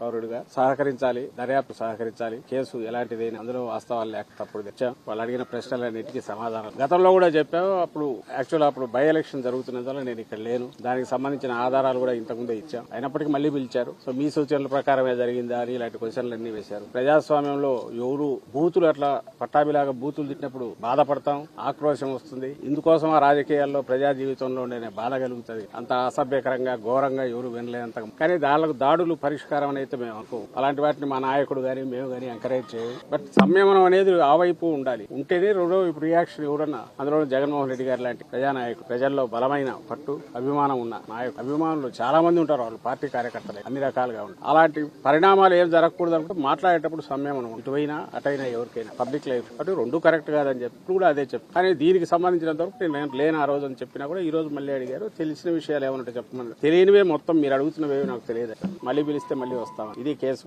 పౌరుడిగా సహకరించాలి దర్యాప్తు సహకరించాలి. కేసు ఎలాంటిదైనా అందులో వాస్తవాలు లేక తప్పుడు తెచ్చాం వాళ్ళు అడిగిన ప్రశ్నలన్నిటికీ సమాధానం. గతంలో కూడా చెప్పాము అప్పుడు యాక్చువల్ అప్పుడు బై ఎలక్షన్ జరుగుతున్నందువల్ల నేను ఇక్కడ లేను. దానికి సంబంధించిన ఆధారాలు కూడా ఇంతకుముందే ఇచ్చాం. అయినప్పటికీ మళ్ళీ పిలిచారు. సో మీ సూచనల ప్రకారమే జరిగిందా అని ఇలాంటి క్వశ్చన్లు అన్ని వేశారు. ప్రజాస్వామ్యంలో ఎవరు బూతులు అట్లా పట్టాభిలాగా బూతులు తిట్టినప్పుడు బాధపడతాం ఆక్రోశం వస్తుంది. ఇందుకోసం ఆ రాజకీయాల్లో ప్రజా జీవితంలో ఉండే బాధ కలుగుతుంది. అంత అసభ్యకరంగా ఘోరంగా ఎవరు వినలేనంత కానీ దానికి దాడులు పరిష్కారం అనేది అయితే మేము అనుకో అలాంటి వాటిని మా నాయకుడు గాని మేము గాని ఎంకరేజ్ చేయం బట్ సంయమనం అనేది ఆ వైపు ఉండాలి. ఉంటేనే రెండో ఇప్పుడు రియాక్షన్ ఎవరన్నా అందులో జగన్మోహన్ రెడ్డి గారు లాంటి ప్రజానాయకుడు ప్రజల్లో బలమైన పట్టు అభిమానం ఉన్న నాయకుడు. అభిమానులు చాలా మంది ఉంటారు వాళ్ళు పార్టీ కార్యకర్తలే అన్ని రకాలుగా ఉంటారు. అలాంటి పరిణామాలు ఏం జరగకూడదు అనుకుంటే మాట్లాడేటప్పుడు సంయమనం ఇటువైనా అటైనా ఎవరికైనా పబ్లిక్ లైఫ్ అటు రెండు కరెక్ట్ కాదని చెప్పి కూడా అదే చెప్పు కానీ దీనికి సంబంధించినంత వరకు నేను లేని ఆ రోజు అని చెప్పినా కూడా ఈ రోజు మళ్ళీ అడిగారు తెలిసిన విషయాలు ఏమన్నా చెప్పమని తెలియనివే మొత్తం మీరు అడుగుతున్నవే నాకు తెలియదు. మళ్ళీ పిలిస్తే మళ్ళీ వస్తాం ఇది కేసు